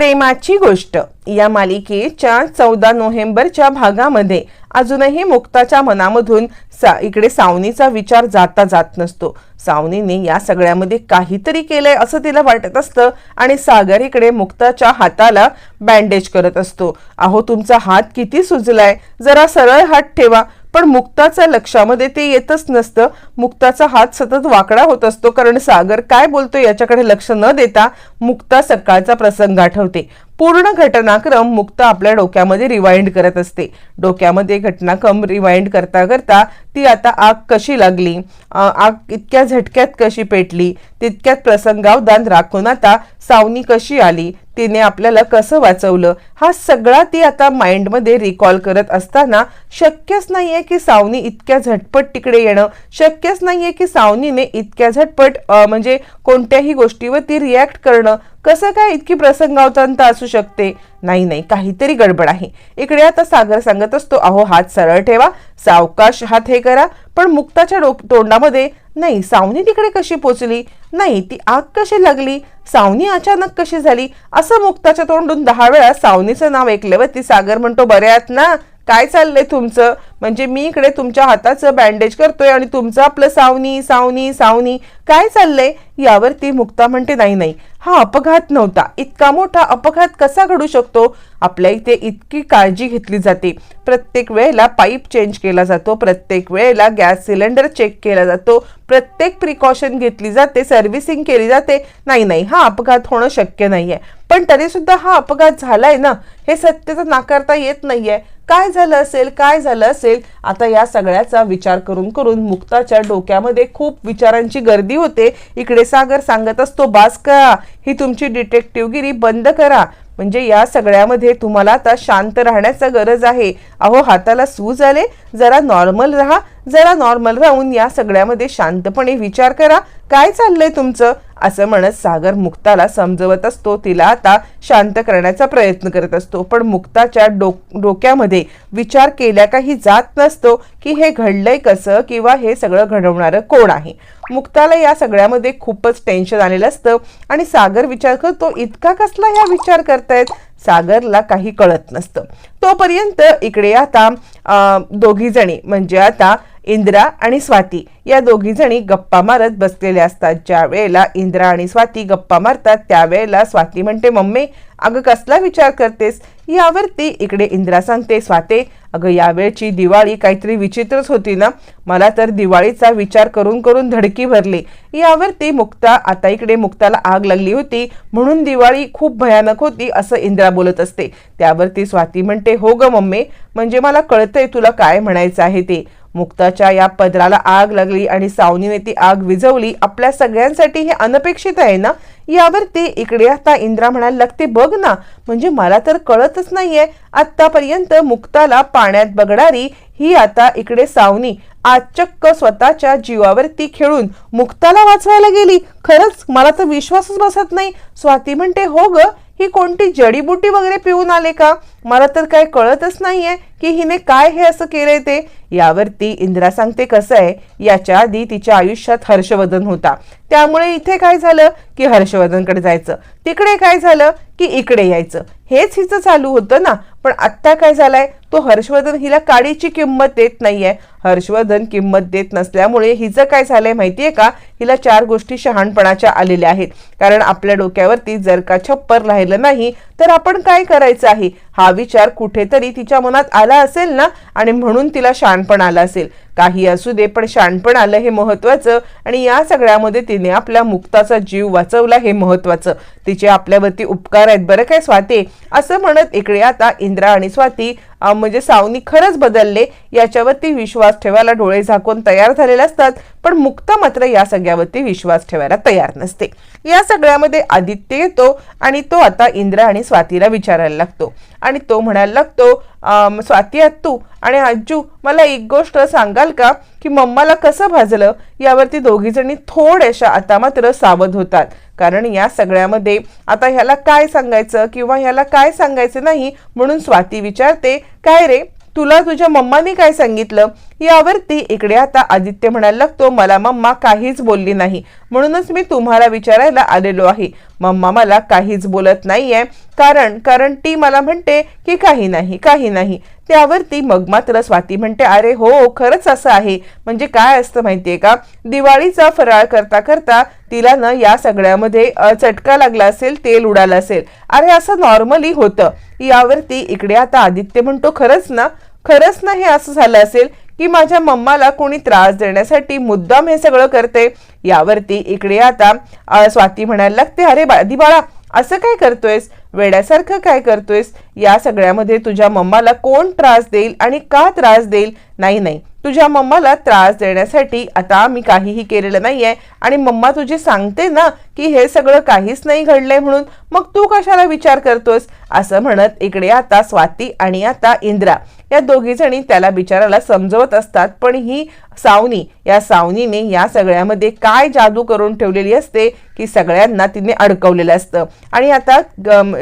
प्रेमाची गोष्ट. या मालिकेच्या चौदा नोव्हेंबरच्या भागामध्ये अजूनही मुक्ताच्या मनामधून सा इकडे सावनीचा विचार जाता जात नसतो. सावनीने या सगळ्यामध्ये काहीतरी केलंय असं तिला वाटत असतं आणि सागर इकडे मुक्ताच्या हाताला बँडेज करत असतो. अहो तुमचा हात किती सुजलाय. जरा सरळ हात ठेवा. पण मुक्ताच्या लक्षामध्ये ते येतच नसतं. मुक्ताचा हात सतत वाकडा होत असतो कारण सागर काय बोलतो याच्याकडे लक्ष न देता मुक्ता सकाळचा प्रसंग आठवते. पूर्ण घटनाक्रम मुक्ता आपल्या डोक्यामध्ये रिवाइंड करत असते. डोक्यामध्ये घटनाक्रम रिवाइंड करता करता ती आता आग कशी लागली? आग इतक्या झटक्यात कशी पेटली? तितक्यात प्रसंगावधान राखून आता सावनी कशी आली? तिने आपल्याला कसं वाचवलं हा सगळा ती आता माइंडमध्ये रिकॉल करत असताना शक्यच नाहीये की सावनी इतक्या झटपट तिकडे येणं शक्यच नाहीये की सावनीने इतक्या झटपट म्हणजे कोणत्याही गोष्टीवरती रिॲक्ट करणं कसं काय इतकी प्रसंगावतंत असू शकते? नाही नाही काहीतरी गडबड आहे. इकडे आता सागर सांगत असतो अहो हात सरळ ठेवा सावकाश हात हे करा. पण मुक्ताच्या डोक तोंडामध्ये नाही सावनी तिकडे कशी पोचली? नाही ती आग कशी लागली? सावनी अचानक कशी झाली? असं मुक्ताच्या तोंडून दहा वेळा सावनीचं नाव ऐकल्यावरती सागर म्हणतो बऱ्यात ना काय चाललंय तुमचं? म्हणजे मी इकडे तुमच्या हाताचं बँडेज करतोय आणि तुमचं आपलं सावनी सावनी सावनी. काय चाललंय? यावरती मुक्ता म्हणते नाही नाही. हा अपघात नव्हता. इतका मोठा अपघात कसा घडू शकतो? आपल्या इथे इतकी काळजी घेतली जाते. प्रत्येक वेळेला पाईप चेंज केला जातो. प्रत्येक वेळेला गॅस सिलेंडर चेक केला जातो. प्रत्येक प्रिकॉशन घेतली जाते. सर्व्हिसिंग केली जाते. नाही नाही. हा अपघात होणं शक्य नाही आहे पण तरी सुद्धा हा अपघात झालाय ना हे सत्य तर नाकारता येत नाहीये. काय झालं असेल काय झालं असेल आता या सगळ्याचा विचार करून करून मुक्ताच्या डोक्यामध्ये खूप विचारांची गर्दी होते. इकडे सागर सांगत असतो बास करा ही तुमची डिटेक्टिव्हगिरी बंद करा. म्हणजे या सगळ्यामध्ये तुम्हाला आता शांत राहण्याचा गरज आहे. अहो हाताला सूज आले जरा नॉर्मल राहा. जरा नॉर्मल राहून या सगळ्यामध्ये शांतपणे विचार करा. काय चाललंय तुमचं? असं म्हणत सागर मुक्ताला समजवत असतो. तिला आता शांत करण्याचा प्रयत्न करत असतो. पण मुक्ताच्या डोक डोक्यामध्ये विचार केल्या काही जात नसतो की हे घडलंय कसं किंवा हे सगळं घडवणारं कोण आहे. मुक्ताला या सगळ्यामध्ये खूपच टेन्शन आलेलं असतं. आणि सागर विचार करतो इतका कसला ह्या विचार करतायत? सागरला काही कळत नसतं. तोपर्यंत इकडे आता दोघीजणी म्हणजे आता इंद्रा आणि स्वाती या दोघी जणी गप्पा मारत बसलेल्या असतात. ज्या वेळेला इंद्रा आणि स्वाती गप्पा मारतात त्यावेळेला स्वाती म्हणते मम्मी अगं कसला विचार करतेस? यावर ती इकडे इंद्रा सांगते स्वाते अगं यावेळची दिवाळी काहीतरी विचित्रच होती ना? मला तर दिवाळीचा विचार करून करून धडकी भरली. यावरती मुक्ता आता इकडे मुक्ताला आग लागली होती म्हणून दिवाळी खूप भयानक होती असं इंद्रा बोलत असते. त्यावरती स्वाती म्हणते हो ग मम्मी म्हणजे मला कळतंय तुला काय म्हणायचं आहे ते. मुक्ताच्या या पदराला आग लागली आणि सावनीने ती आग विझवली. आपल्या सगळ्यांसाठी हे अनपेक्षित आहे ना? यावरती इकडे आता इंद्रा म्हणायला लागते बघ ना म्हणजे मला तर कळतच नाहीये. आतापर्यंत मुक्ताला पाण्यात बघणारी ही आता इकडे सावनी आज चक्क स्वतःच्या जीवावरती खेळून मुक्ताला वाचवायला गेली. खरंच मला तर विश्वासच बसत नाही. स्वाती म्हणते हो ग ही कोणती जडीबुटी वगैरे पिऊन आले का? मला तर काय कळतच नाहीये की हिने काय हे असं केलंय ते. यावरती इंदिरा सांगते कसं आहे याच्या आधी तिच्या आयुष्यात हर्षवर्धन होता. त्यामुळे इथे काय झालं की हर्षवर्धनकडे जायचं. तिकडे काय झालं की इकडे यायचं. हेच हिचं चालू होतं ना. पण आत्ता काय झालंय? तो हर्षवर्धन हिला काडीची किंमत देत नाहीये. हर्षवर्धन किंमत देत नसल्यामुळे हिचं काय झालंय माहितीये का? हिला चार गोष्टी शहाणपणाच्या आलेल्या आहेत. कारण आपल्या डोक्यावरती जर का छप्पर राहिलं नाही तर आपण काय करायचं आहे? हा विचार कुठेतरी तिच्या मनात आला असेल ना? आणि म्हणून तिला शानपण आलं असेल. काही असू दे पण शानपण आलं हे महत्वाचं आणि या सगळ्यामध्ये तिने आपल्या मुक्ताचा जीव वाचवला हे महत्वाचं तिचे आपल्यावरती उपकार आहेत. बरं काय स्वाती? असं म्हणत इकडे आता इंद्रा आणि स्वाती म्हणजे सावनी खरंच बदलले याच्यावरती विश्वास ठेवायला डोळे झाकून तयार झालेले असतात पण मुक्ता मात्र या सगळ्यावरती विश्वास ठेवायला तयार नसते. या सगळ्यामध्ये आदित्य येतो आणि तो आता इंद्रा आणि स्वातीला विचारायला लागतो. आणि तो म्हणायला लागतो स्वाती आत्तू आणि आजू मला एक गोष्ट सांगाल का की मम्माला कसं भाजलं? यावरती दोघी जणी थोड्याशा आता मात्र सावध होतात. कारण या सगळ्यामध्ये आता ह्याला काय सांगायचं किंवा ह्याला काय सांगायचं नाही म्हणून स्वाती विचारते काय रे तुला तुझ्या मम्माने काय सांगितलं? यावरती इकडे आता आदित्य म्हणायला लागतो मला मम्मा काहीच बोलली नाही. म्हणूनच मी तुम्हाला विचारायला आलेलो आहे. मम्मा मला काहीच बोलत नाहीये. कारण कारण ती मला म्हणते की काही नाही काही नाही. त्यावरती मग मात्र स्वाती म्हणते अरे हो खरंच असं आहे. म्हणजे काय असतं माहितीये का? दिवाळीचा फराळ करता करता तिला ना या सगळ्यामध्ये चटका लागला असेल तेल उडाला असेल. अरे असं नॉर्मली होतं. यावरती इकडे आता आदित्य म्हणतो खरंच ना खरंच ना हे असं झालं असेल? की माझ्या मम्माला कोणी त्रास देण्यासाठी मुद्दाम हे सगळं करते यावरती इकडे आता स्वाती म्हणायला लागते अरे बा बाळा असं काय करतोयस? वेड्यासारखं काय करतोयस? या सगळ्यामध्ये तुझ्या मम्माला कोण त्रास देईल आणि का त्रास देईल? नाही नाही. तुझ्या मम्माला त्रास देण्यासाठी आता मी काहीही केलेलं नाहीये आणि मम्मा तुझी सांगते ना की हे सगळं काहीच नाही घडलंय म्हणून मग तू कशाला विचार करतोस असं म्हणत इकडे आता स्वाती आणि आता इंद्रा या दोघी जणी त्याला बिचाराला समजवत असतात पण ही सावनी या सावनीने या सगळ्यामध्ये काय जादू करून ठेवलेली असते की सगळ्यांना तिने अडकवलेलं असतं. आणि आता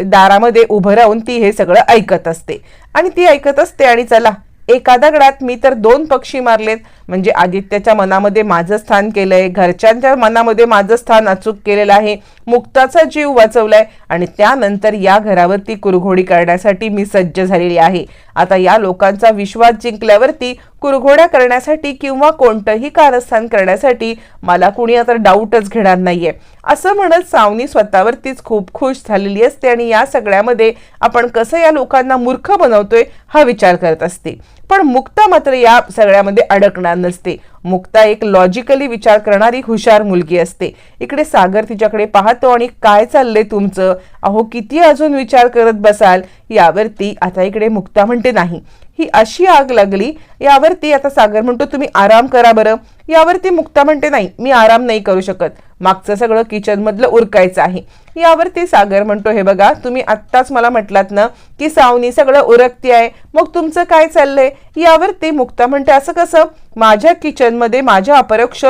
दारामध्ये उभं राहून ती हे सगळं ऐकत असते. आणि ती ऐकत असते आणि चला एका दगडात मी तर दोन पक्षी मारलेत. म्हणजे आदित्याच्या मनामध्ये माझं स्थान केलंय घरच्यांच्या मनामध्ये माझं स्थान अचूक केलेलं आहे. मुक्ताचा जीव वाचवलाय. आणि त्यानंतर या घरावरती कुरघोडी करण्यासाठी मी सज्ज झालेली आहे. आता या लोकांचा विश्वास जिंकल्यावरती कुरघोड्या करण्यासाठी किंवा कोणतंही कारस्थान करण्यासाठी मला कुणी आता डाऊटच घेणार नाहीये. असं म्हणत सावनी स्वतःवरतीच खूप खुश झालेली असते आणि या सगळ्यामध्ये आपण कसं या लोकांना मूर्ख बनवतोय हा विचार करत असते. पण मुक्ता मात्र या सगळ्यामध्ये अडकणार नसते. मुक्ता एक लॉजिकली विचार करणारी हुशार मुलगी असते. इकडे सागर तिच्याकडे पाहतो आणि काय चाललंय तुमचं? अहो किती अजून विचार करत बसाल? यावरती आता इकडे मुक्ता म्हणते नाही. ही अशी आग लागली यावरती आता सागर म्हणतो तुम्ही आराम करा बरं. यावरती मुक्ता म्हणते नाही मी आराम नाही करू शकत. मागचं सगळं किचन मधलं उरकायचं आहे. यावरती सागर म्हणतो हे बघा तुम्ही आत्ताच मला म्हटलात ना की सावनी सगळं उरकती आहे मग तुमचं काय चाललंय? यावरती मुक्ता म्हणते असं कसं? माझ्या किचनमध्ये माझ्या अपरोक्ष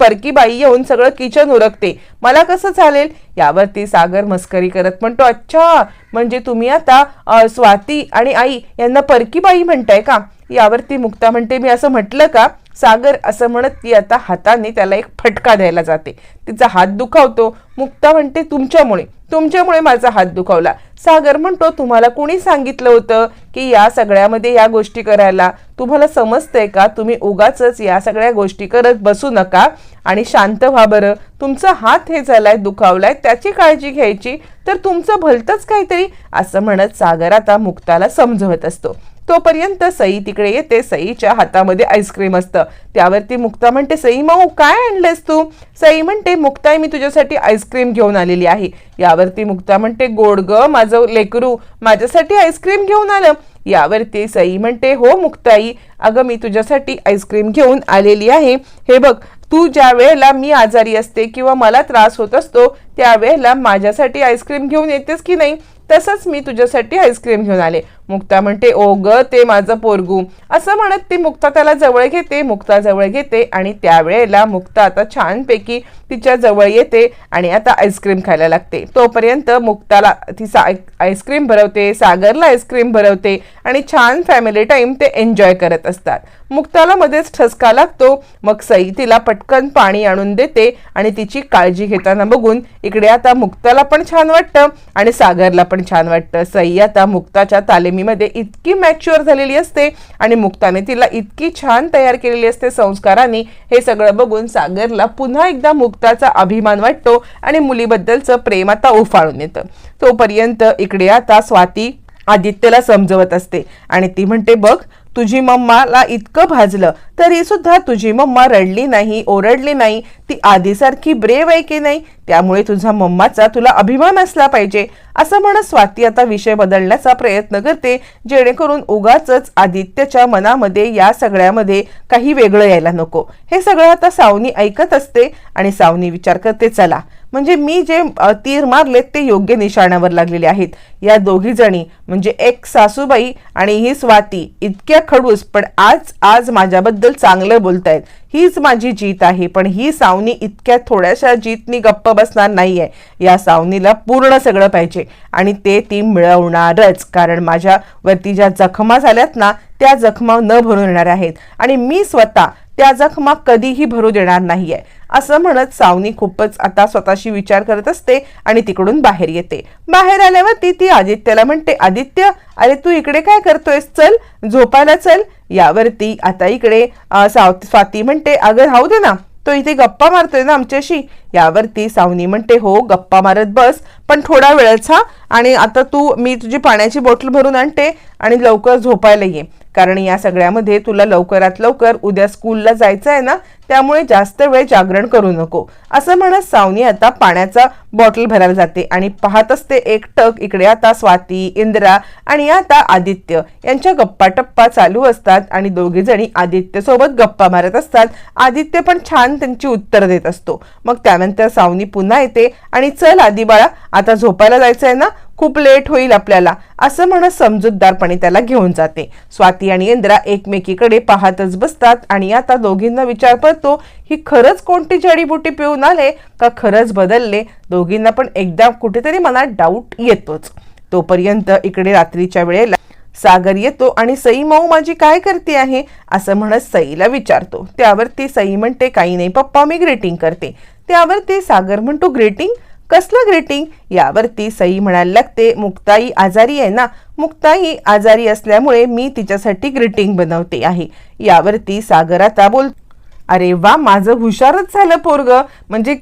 परकी बाई येऊन सगळं किचन उरकते. मला कसं चालेल? यावरती सागर मस्करी करत म्हणतो अच्छा म्हणजे तुम्ही आता स्वाती आणि आई यांना परकी बाई म्हणताय का? यावरती मुक्ता म्हणते मी असं म्हटलं का? सागर असं म्हणत ती आता हाताने त्याला एक फटका द्यायला जाते. तिचा हात दुखावतो. मुक्ता म्हणते तुमच्यामुळे तुमच्यामुळे माझा हात दुखावला. सागर म्हणतो तुम्हाला कोणी सांगितलं होतं की या सगळ्यामध्ये या गोष्टी करायला? तुम्हाला समजतंय का? तुम्ही उगाच या सगळ्या गोष्टी करत बसू नका आणि शांत व्हा बरं. तुमचा हात हे झालाय दुखावलाय त्याची काळजी घ्यायची. तर तुमचं भलतंच काहीतरी असं म्हणत सागर आता मुक्ताला समजवत असतो. तोपर्यंत सई तिकडे येते. सईच्या हातामध्ये आईस्क्रीम असतं. त्यावरती मुक्ता म्हणते सई माऊ काय आणलंस तू? सई म्हणते मुक्ताई मी तुझ्यासाठी आईस्क्रीम घेऊन आलेली आहे. यावरती मुक्ता म्हणते गोड ग माझं लेकरू माझ्यासाठी आईस्क्रीम घेऊन आलं. यावरती सई म्हणते हो मुक्ताई अगं मी तुझ्यासाठी आईस्क्रीम घेऊन आलेली आहे. हे बघ तू ज्या वेळेला मी आजारी असते किंवा मला त्रास होत असतो त्यावेळेला माझ्यासाठी आईस्क्रीम घेऊन येतेस की नाही? तसंच मी तुझ्यासाठी आईस्क्रीम घेऊन आले. मुक्ता म्हणते ओ ग ते माझं पोरगू. असं म्हणत ती मुक्ता त्याला जवळ घेते मुक्ता जवळ घेते आणि त्यावेळेला मुक्ता आता छानपैकी तिच्या जवळ येते आणि आता आईस्क्रीम खायला लागते. तोपर्यंत मुक्ताला ती सा आईस्क्रीम भरवते सागरला आईस्क्रीम भरवते आणि छान फॅमिली टाईम ते एन्जॉय करत असतात. मुक्ताला मध्येच ठसका लागतो मग सई तिला पटकन पाणी आणून देते आणि तिची काळजी घेताना बघून इकडे आता मुक्ताला पण छान वाटतं आणि सागरला पण पण छान वाटतं. सई आता मुक्ताच्या तालिमीमध्ये इतकी मॅच्युअर झालेली असते आणि मुक्ताने तिला इतकी छान तयार केलेली असते संस्काराने हे सगळं बघून सागरला पुन्हा एकदा मुक्ताचा अभिमान वाटतो आणि मुलीबद्दलचं प्रेम आता उफाळून येतं. तोपर्यंत इकडे आता स्वाती आदित्यला समजवत असते आणि ती म्हणते बघ तुझी मम्माला इतकं भाजलं तरी सुद्धा तुझी मम्मा रडली नाही ओरडली नाही. ती आधीसारखी ब्रेव आहे की नाही? त्यामुळे तुझा मम्माचा तुला अभिमान असला पाहिजे. असं म्हणत स्वाती आता विषय बदलण्याचा प्रयत्न करते जेणेकरून उगाच आदित्यच्या मनामध्ये या सगळ्यामध्ये काही वेगळं यायला नको. हे सगळं आता सावनी ऐकत असते आणि सावनी विचार करते चला म्हणजे मी जे तीर मारलेत ते योग्य निशाण्यावर लागलेले आहेत. या दोघी जणी म्हणजे एक सासूबाई आणि ही स्वाती इतक्या खडूस पण आज आज माझ्याबद्दल चांगलं बोलतायत. हीच माझी जीत आहे पण ही सावनी इतक्या थोड्याशा जीतनी गप्प बसणार नाही आहे या सावनीला पूर्ण सगळं पाहिजे आणि ते ती मिळवणारच कारण माझ्या वरती ज्या जखमा झाल्यात ना त्या जखमा न भरून येणार आहेत. आणि मी स्वतः त्या जखमा कधीही भरू देणार नाहीये. असं म्हणत सावनी खूपच आता स्वतःशी विचार करत असते आणि तिकडून बाहेर येते. बाहेर आल्यावरती ती आदित्यला म्हणते आदित्य अरे तू इकडे काय करतोयस? चल झोपायला चल. यावरती आता इकडे साव- स्वाती म्हणते अगं राहू दे ना. तो इथे गप्पा मारतोय ना आमच्याशी. यावरती सावनी म्हणते हो गप्पा मारत बस पण थोडा वेळच हा आणि आता तू मी तुझी पाण्याची बॉटल भरून आणते आणि लवकर झोपायला ये. कारण या सगळ्यामध्ये तुला लवकरात लवकर उद्या स्कूलला जायचं आहे ना त्यामुळे जास्त वेळ जागरण करू नको. असं म्हणत सावनी आता पाण्याचा बॉटल भरायला जाते आणि पाहत असते एक टक इकडे आता स्वाती इंद्रा आणि आता आदित्य. यांच्या गप्पा टप्पा चालू असतात आणि दोघीजणी आदित्यसोबत आदित्य सोबत गप्पा मारत असतात. आदित्य पण छान त्यांची उत्तर देत असतो. मग त्यानंतर सावनी पुन्हा येते आणि चल आदिबाळा आता झोपायला जायचं आहे ना खूप लेट होईल आपल्याला. असं म्हणत समजूतदारपणे त्याला घेऊन जाते. स्वाती आणि इंद्रा एकमेकीकडे पाहतच बसतात आणि आता दोघींना विचार पडतो ही खरंच कोणती जडीबुटी पिऊन आले का खरंच बदलले? दोघींना पण एकदा कुठेतरी मनात डाऊट येतोच. तोपर्यंत इकडे रात्रीच्या वेळेला सागर येतो आणि सई माऊ माझी काय करते आहे? असं म्हणत सईला विचारतो. त्यावर ती सई म्हणते काही नाही पप्पा मी ग्रीटिंग करते. त्यावर ते सागर म्हणतो ग्रीटिंग कसलं ग्रीटिंग यावरती सई म्हणायला लागते मुक्ताई आजारी आहे ना? मुक्ताई आजारी असल्यामुळे मी तिच्यासाठी ग्रीटिंग बनवते आहे. यावरती सागर आता बोल अरे वा माझं हुशारच झालं पोरग. म्हणजे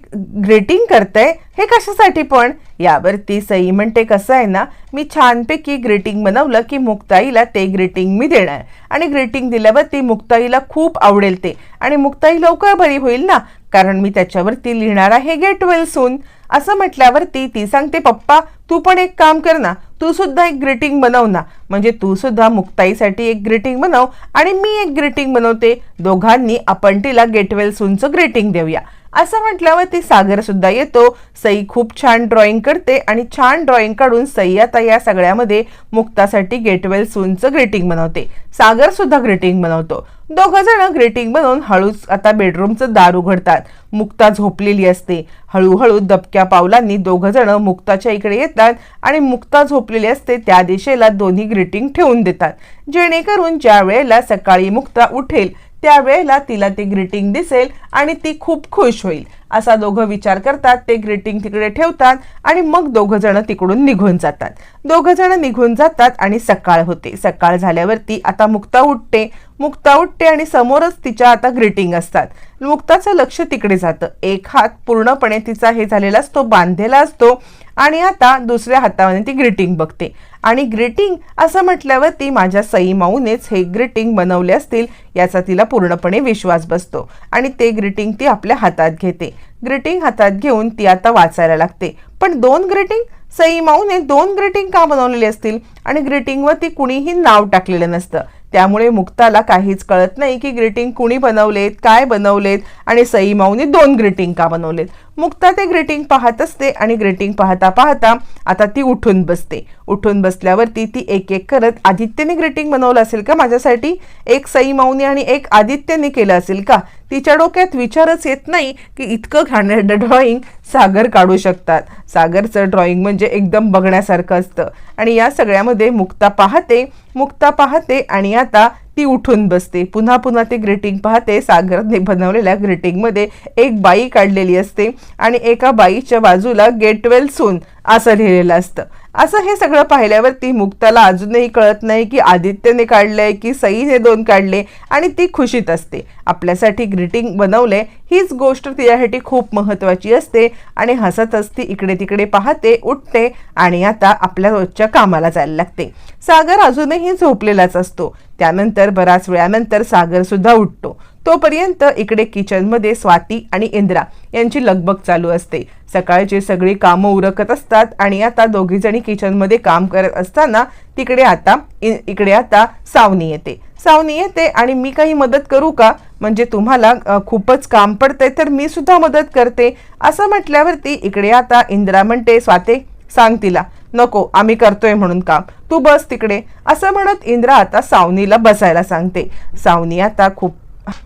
ग्रेटिंग करतंय? हे कशासाठी पण? यावरती सई म्हणते कसं आहे ना? मी छानपैकी ग्रेटिंग बनवलं की मुक्ताईला ते ग्रेटिंग मी देणार. आणि ग्रेटिंग दिल्यावरती मुक्ताईला खूप आवडेल ते. आणि मुक्ताई लवकर बरी होईल ना? कारण मी त्याच्यावरती लिहिणार आहे गेट वेल सून असं म्हटल्यावरती ती सांगते पप्पा तू पण एक काम कर ना. तू सुद्धा एक ग्रीटिंग बनव ना. म्हणजे तू सुद्धा मुक्ताईसाठी एक ग्रीटिंग बनव आणि मी एक ग्रीटिंग बनवते. दोघांनी आपण तिला गेटवेल सूनचं ग्रीटिंग देऊया. असं म्हटल्यावर ती सागर सुद्धा येतो. सई खूप छान ड्रॉइंग करते आणि छान ड्रॉइंग काढून सई आता या सगळ्यामध्ये मुक्तासाठी गेटवेल सूनचं ग्रीटिंग बनवते. सागर सुद्धा ग्रीटिंग बनवतो. दोघं जण ग्रीटिंग बनवून हळूच आता बेडरूमचं दार उघडतात. मुक्ता झोपलेली असते. हळूहळू दबक्या पावलांनी दोघं जण मुक्ताच्या इकडे येतात आणि मुक्ता झोपलेली असते त्या दिशेला दोन्ही ग्रीटिंग ठेवून देतात. जेणेकरून ज्या वेळेला सकाळी मुक्ता उठेल त्यावेळेला तिला ते ग्रीटिंग दिसेल आणि ती खूप खुश होईल. असा दोघं विचार करतात ते ग्रीटिंग तिकडे ठेवतात आणि मग दोघं जण तिकडून निघून जातात. दोघं जण निघून जातात आणि सकाळ होते. सकाळ झाल्यावरती आता मुक्ता उठते. मुक्ता उठते आणि समोरच तिच्या आता ग्रीटिंग असतात. मुक्ताचं लक्ष तिकडे जातं. एक हात पूर्णपणे तिचा हे झालेला असतो बांधलेला असतो आणि आता दुसऱ्या हातामध्ये ती ग्रीटिंग बघते. आणि ग्रीटिंग असं म्हटल्यावर ती माझ्या सई माऊनेच हे ग्रीटिंग बनवले असतील याचा तिला पूर्णपणे विश्वास बसतो. आणि ते ग्रीटिंग ती आपल्या हातात घेते. ग्रीटिंग हातात घेऊन ती आता वाचायला लागते. पण दोन ग्रीटिंग? सई माऊने दोन ग्रीटिंग का बनवलेली असतील? आणि ग्रीटिंगवर ती कुणीही नाव टाकलेलं नसतं. त्यामुळे मुक्ताला काहीच कळत नाही की ग्रीटिंग कुणी बनवलेत काय बनवलेत आणि सई माऊनी दोन ग्रीटिंग का बनवलेत. मुक्ता ते ग्रीटिंग पाहत असते आणि ग्रीटिंग पाहता पाहता आता ती उठून बसते. उठून बसल्यावरती ती एक एक करत आदित्यने ग्रीटिंग बनवलं असेल का माझ्यासाठी? एक सई माऊनी आणि एक आदित्यने केलं असेल का? तिच्या डोक्यात विचारच येत नाही की इतकं घाणेरडं ड्रॉइंग सागर काढू शकतात. सागरचं ड्रॉइंग म्हणजे एकदम बघण्यासारखं असतं. आणि या सगळ्यामध्ये मुक्ता पाहते मुक्ता पाहते आणि आता ती उठून बसते. पुन्हा पुन्हा ती ग्रीटिंग पाहते. सागरने बनवलेल्या ग्रीटिंगमध्ये एक बाई काढलेली असते आणि एका बाईच्या बाजूला गेटवेल सून असं लिहिलेलं असतं. असं हे सगळं पाहिल्यावरती मुक्ताला अजूनही कळत नाही की आदित्यने काढलंय की सईने दोन काढले आणि ती खुशीत असते. आपल्यासाठी ग्रीटिंग बनवले हीच गोष्ट तिच्यासाठी खूप महत्त्वाची असते आणि हसतच ती इकडे तिकडे पाहते उठते आणि आता आपल्या रोजच्या कामाला जायला लागते. सागर अजूनही झोपलेलाच असतो. त्यानंतर बराच वेळानंतर सागर सुद्धा उठतो. तोपर्यंत इकडे किचनमध्ये स्वाती आणि इंद्रा यांची लगबग चालू असते. सकाळची सगळी कामं उरकत असतात आणि आता दोघीजणी किचनमध्ये काम करत असताना तिकडे आता इ- इकडे आता सावनी येते. सावनी येते आणि मी काही मदत करू का? म्हणजे तुम्हाला खूपच काम पडतंय तर मी सुद्धा मदत करते. असं म्हटल्यावरती इकडे आता इंद्रा म्हणते स्वाते सांग तिला नको आम्ही करतोय म्हणून काम. तू बस तिकडे. असं म्हणत इंद्रा आता सावनीला बसायला सांगते. सावनी आता खूप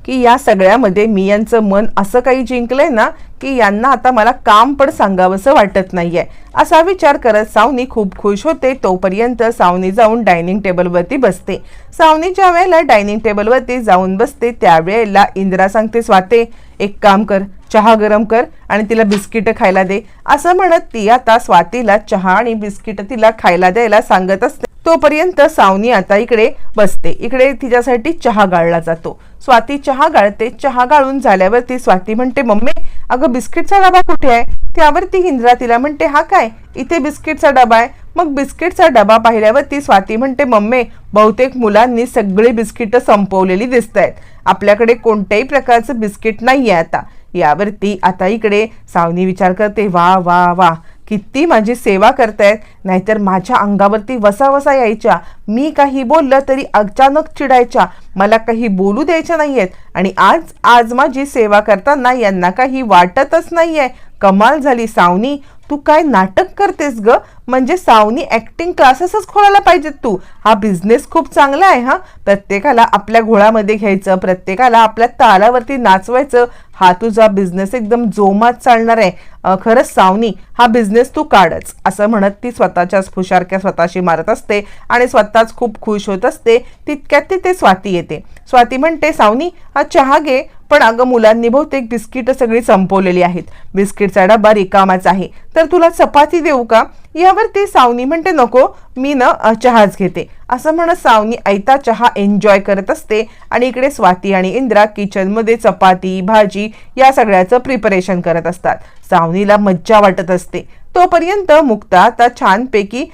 की या सगळ्यामध्ये मी यांचं मन असं काही जिंकलंय ना की यांना आता मला काम पण सांगावंसं वाटत नाहीये. असा विचार करत सावनी खूप खुश होते. तोपर्यंत सावनी जाऊन डायनिंग टेबलवरती बसते. सावनी ज्या वेळेला डायनिंग टेबलवरती जाऊन बसते त्यावेळेला इंदिरा सांगते स्वाते एक काम कर चहा गरम कर आणि तिला बिस्किटं खायला दे. असं म्हणत ती आता स्वातीला चहा आणि बिस्किटं तिला खायला द्यायला सांगत असते. तोपर्यंत सावनी आता इकडे बसते. इकडे तिच्यासाठी चहा गाळला जातो. स्वाती चहा गाळते. चहा गाळून झाल्यावरती स्वाती म्हणते मम्मी अगं बिस्किटचा डबा कुठे आहे? त्यावरती इंद्रा तिला म्हणते हा काय? इथे बिस्किटचा डबा आहे. मग बिस्किटचा डबा पाहिल्यावरती स्वाती म्हणते मम्मी बहुतेक मुलांनी सगळी बिस्किटं संपवलेली दिसत आहेत आपल्याकडे कोणत्याही प्रकारचं बिस्किट नाही आहे आता. यावरती आता इकडे सावनी विचार करते वा वा वा. किती माझी सेवा करतायत नाहीतर माझ्या अंगावरती वसा वसा यायच्या मी काही बोललं तरी अचानक चिडायच्या मला काही बोलू द्यायच्या नाहीयेत. आणि आज आज माझी सेवा करताना यांना काही वाटतच नाहीये. कमाल झाली सावनी. तू काय नाटक करतेस ग? म्हणजे सावनी ॲक्टिंग क्लासेसच खोलायला पाहिजेत तू. हा बिझनेस खूप चांगला आहे हा. प्रत्येकाला आपल्या घोळामध्ये घ्यायचं प्रत्येकाला आपल्या तालावरती नाचवायचं. हा तुझा बिझनेस एकदम जोमात चालणार आहे. खरंच सावनी हा बिझनेस तू काढच. असं म्हणत ती स्वतःच्याच फुशारक्या स्वतःशी मारत असते आणि स्वतःच खूप खुश होत असते. तितक्यात ती ते स्वाती येते. स्वाती म्हणते सावनी हा चहा घे. पण अगं मुलांनी बहुतेक बिस्किट सगळी संपवलेली आहेत. बिस्किटचा डबा रिकामाच आहे. तर तुला चपाती देऊ का? यावरती सावनी म्हणते नको मी न चहाच घेते. असं म्हणत सावनी ऐता चहा एन्जॉय करत असते आणि इकडे स्वाती आणि इंद्रा किचनमध्ये चपाती भाजी या सगळ्याचं प्रिपरेशन करत असतात. सावनीला मज्जा वाटत असते. तोपर्यंत मुक्ता आता छानपैकी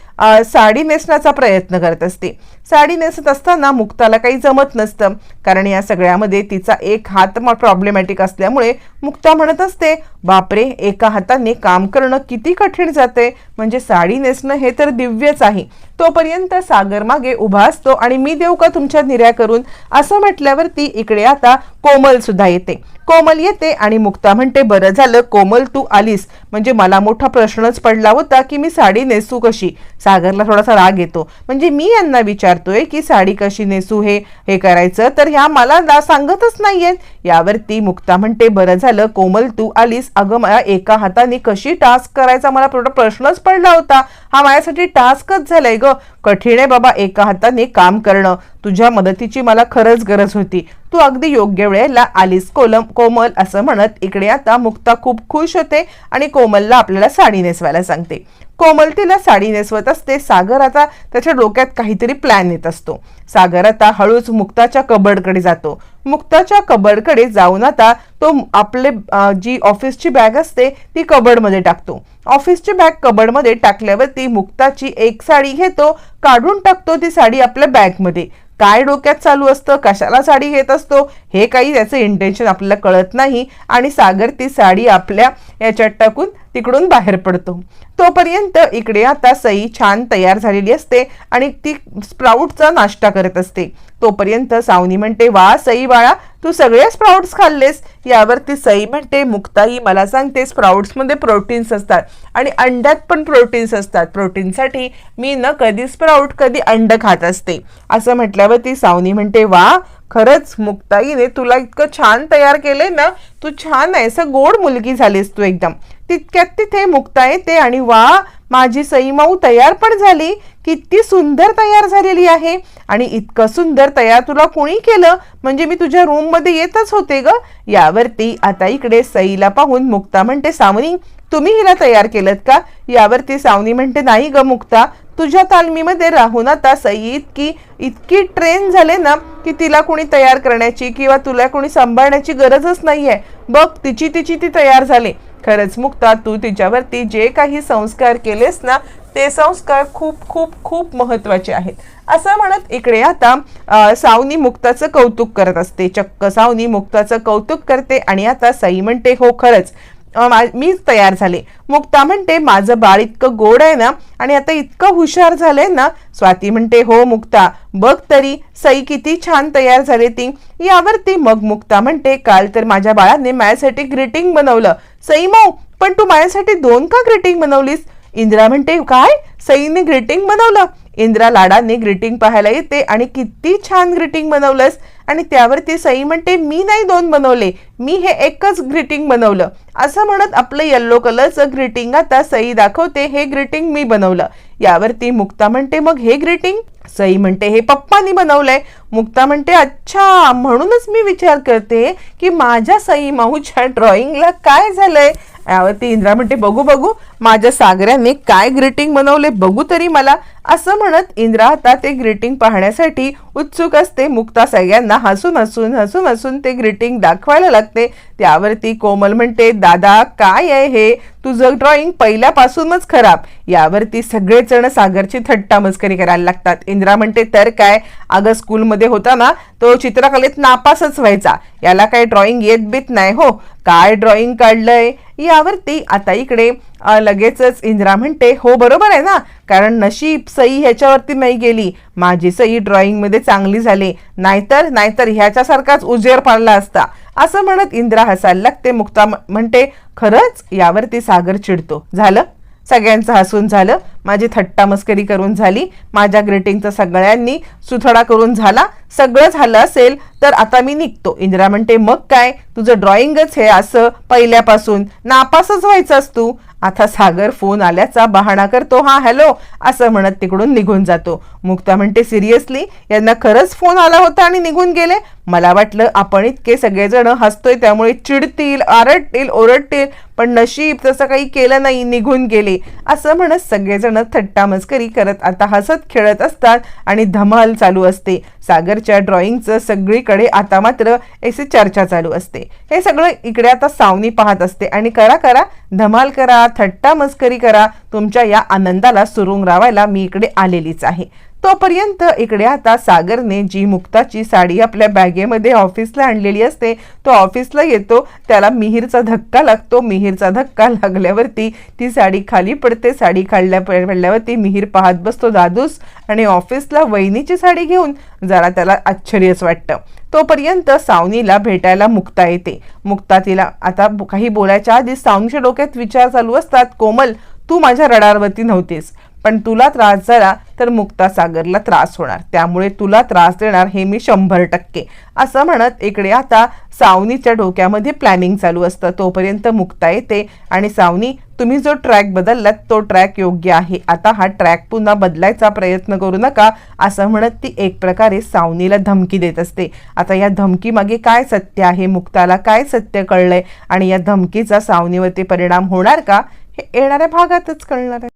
साडी नेसण्याचा प्रयत्न करत असते. साडी नेसत असताना मुक्ताला काही जमत नसतं. कारण या सगळ्यामध्ये तिचा एक हात प्रॉब्लेमॅटिक असल्यामुळे मुक्ता म्हणत असते बापरे एका हाताने काम करणं किती कठीण जाते म्हणजे साडी नेसणं हे तर दिव्यच आहे. तोपर्यंत सागर मागे उभा असतो आणि मी देऊ का तुमच्या निर्या करून? असं म्हटल्यावरती इकडे आता कोमल सुद्धा येते. कोमल येते आणि मुक्ता म्हणते बरं झालं कोमल तू आलीस. म्हणजे मला मोठा प्रश्नच पडला होता की मी साडी नेसू कशी? सागरला थोडासा राग येतो. म्हणजे मी यांना विचारतोय की साडी कशी नेसू हे हे करायचं? तर ह्या मला ना सांगतच नाहीयेत. यावरती मुक्ता म्हणते बरं झालं कोमल तू आलीस. अगं मला एका हाताने कशी टास्क करायचा मला थोडा प्रश्नच पडला होता. हा माझ्यासाठी टास्कच झालाय ग. कठीण आहे बाबा एका हाताने काम करणं. तुझ्या मदतीची मला खरंच गरज होती. तू अगदी योग्य वेळेला आलीस कोलम कोमल असं म्हणत. इकडे आता मुक्ता खूप खुश होते आणि कोमलला आपल्याला साडी नेसवायला सांगते. कोमल तिला साडी नेसवत असते. सागर आता त्याच्या डोक्यात काहीतरी प्लॅन येत असतो. सागर आता हळूच मुक्ताच्या कबडकडे जातो. मुक्ताच्या कबडकडे जाऊन आता तो आपले जी ऑफिसची बॅग असते ती कबडमध्ये टाकतो. ऑफिसची बॅग कबडमध्ये टाकल्यावरती मुक्ताची एक साडी घेतो काढून टाकतो ती साडी आपल्या बॅगमध्ये काय डोक्यात चालू असतं कशाला साडी घेत असतो हे काही त्याचं इंटेन्शन आपल्याला कळत नाही. आणि सागर ती साडी आपल्या याच्यात टाकून तिकडून बाहेर पडतो. तोपर्यंत इकडे आता सई छान तयार झालेली असते आणि ती स्प्राऊटचा नाश्ता करत असते. तोपर्यंत सावनी म्हणते वा सई बाळा तू सगळे स्प्राउट्स खाल्लेस. यावरती सई म्हणते मुक्ताई मला सांगते स्प्राउट्समध्ये प्रोटीन्स असतात आणि अंड्यात पण प्रोटीन्स असतात. प्रोटीनसाठी मी न कधी स्प्राऊट कधी अंड खात असते. असं म्हटल्यावर ती सावनी म्हणते वा खरंच मुक्ताईने तुला इतकं छान तयार केलंय ना तू छान आहे असं गोड मुलगी झालीस तू एकदम. तितक्यात तिथे मुक्ता येते आणि वा माझी सईमाऊ तयार पण झाली. किती सुंदर तयार झालेली आहे. आणि इतकं सुंदर तयार तुला कोणी केलं? म्हणजे मी तुझ्या रूममध्ये येतच होते ग. यावरती आता इकडे सईला पाहून मुक्ता म्हणते सावनी तुम्ही हिला तयार केलं का? यावरती सावनी म्हणते नाही ग मुक्ता. तुझ्या तालमीमध्ये राहून आता सई इतकी इतकी ट्रेन झाले ना की तिला कोणी तयार करण्याची किंवा तुला कोणी सांभाळण्याची गरजच नाही आहे बघ तिची तिची ती तयार झाली. खरंच मुक्ता तू तिच्यावरती जे काही संस्कार केलेस ना ते संस्कार खूप खूप खूप महत्त्वाचे आहेत. असं म्हणत इकडे आता सावनी मुक्ताचं कौतुक करत असते. चक्क सावनी मुक्ताचं कौतुक करते आणि आता सई म्हणते हो खरंच मीच तयार झाले. मुक्ता म्हणते माझं बाळ इतकं गोड आहे ना आणि आता इतकं हुशार झालंय ना स्वाती म्हणते हो मुक्ता बघ तरी सई किती छान तयार झाले ती. यावरती मग मुक्ता म्हणते काल तर माझ्या बाळाने माझ्यासाठी ग्रीटिंग बनवलं. सई माऊ पण तू माझ्यासाठी दोन का ग्रीटिंग बनवलीस? इंदिरा म्हणते काय? सईने ग्रीटिंग बनवलं. इंदिरा लाडाने ग्रीटिंग पाहायला येते आणि किती छान ग्रीटिंग बनवलंस. आणि त्यावरती सई म्हणते मी नाही दोन बनवले मी हे एकच ग्रीटिंग बनवलं. असं म्हणत आपलं येल्लो कलरचं ग्रीटिंग आता सई दाखवते हे ग्रीटिंग मी बनवलं. यावरती मुक्ता म्हणते मग हे ग्रीटिंग सई म्हणते हे पप्पानी बनवलंय. मुक्ता म्हणते अच्छा म्हणूनच मी विचार करते की माझ्या सई माऊच्या ड्रॉइंगला काय झालंय? यावरती इंद्रा म्हणते बघू बघू माझ्या सागऱ्याने काय ग्रीटिंग बनवले बघू तरी मला. असं म्हणत इंद्रा आता ते ग्रीटिंग पाहण्यासाठी उत्सुक असते. मुक्ता सगळ्यांना हसून हसून हसून हसून ते ग्रीटिंग दाखवायला लागते. त्यावरती कोमल म्हणते दादा काय आहे हे? तुझं ड्रॉइंग पहिल्यापासूनच खराब. यावरती सगळेजण सागरची थट्टा मस्करी करायला लागतात. इंद्रा म्हणते तर काय? अगं स्कूलमध्ये होता ना तो चित्रकलेत नापासच व्हायचा. याला काही ड्रॉइंग येत बीत नाही हो. काय ड्रॉइंग काढलंय? यावरती आता इकडे लगेचच इंद्रा म्हणते हो बरोबर आहे ना? कारण नशीब सई ह्याच्यावरती नाही गेली. माझी सई ड्रॉइंगमध्ये चांगली झाली. नाहीतर नाहीतर ह्याच्यासारखाच उजेर पाडला असता. असं म्हणत इंद्रा हसायला लागते. मुक्ता म्हणते खरंच यावरती सागर चिडतो. झालं? सगळ्यांचं हसून झालं. माझी थट्टा मस्करी करून झाली. माझ्या ग्रीटिंगचं सगळ्यांनी सुथडा करून झाला. सगळं झालं असेल तर आता मी निघतो. इंदिरा म्हणते मग काय? तुझं ड्रॉइंगच हे असं पहिल्यापासून. नापासच व्हायचंस तू. आता सागर फोन आल्याचा बहाणा करतो हा हॅलो असं म्हणत तिकडून निघून जातो. मुक्ता म्हणते सिरियसली यांना खरंच फोन आला होता आणि निघून गेले? मला वाटलं आपण इतके सगळेजण हसतोय त्यामुळे चिडतील आरडतील ओरडतील. पण नशीब तसं काही केलं नाही निघून गेले. असं म्हणत सगळेजण थट्टा मस्करी करत आता हसत खेळत असतात आणि धमाल चालू असते. सागरच्या ड्रॉइंगचं सगळीकडे आता मात्र याची चर्चा चालू असते. हे सगळं इकडे आता सावनी पाहत असते आणि करा करा धमाल करा थट्टा मस्करी करा. तुमच्या या आनंदाला सुरुंग रावायला मी इकडे आलेलीच आहे. तोपर्यंत इकडे आता सागरने जी मुक्ताची साडी आपल्या बॅगेमध्ये ऑफिसला आणलेली असते तो ऑफिसला येतो त्याला मिहीरचा धक्का लागतो मिहीरचा धक्का लागल्यावरती ती साडी खाली पडते साडी खाल्ल्या पडल्यावरती मिहीर पाहत बसतो दादूस आणि ऑफिसला वहिनीची साडी घेऊन जरा त्याला आश्चर्यच वाटतं. तोपर्यंत सावनीला भेटायला मुक्ता येते. मुक्ता तिला आता काही बोलायच्या आधी सावनीच्या डोक्यात विचार चालू असतात. कोमल तू माझ्या रडारवरती नव्हतीस. पण तुला त्रास झाला तर मुक्तासागरला त्रास होणार. त्यामुळे तुला त्रास देणार हे मी शंभर टक्के. असं म्हणत इकडे आता सावनीच्या डोक्यामध्ये प्लॅनिंग चालू असतं. तोपर्यंत मुक्ता येते आणि सावनी तुम्ही जो ट्रॅक बदललात तो ट्रॅक योग्य आहे. आता हा ट्रॅक पुन्हा बदलायचा प्रयत्न करू नका असं म्हणत ती एक प्रकारे सावनीला धमकी देत असते. आता या धमकी मागे काय सत्य आहे? मुक्ताला काय सत्य कळलंय? आणि या धमकीचा सावनीवरती परिणाम होणार का? हे येणाऱ्या भागातच कळणार आहे.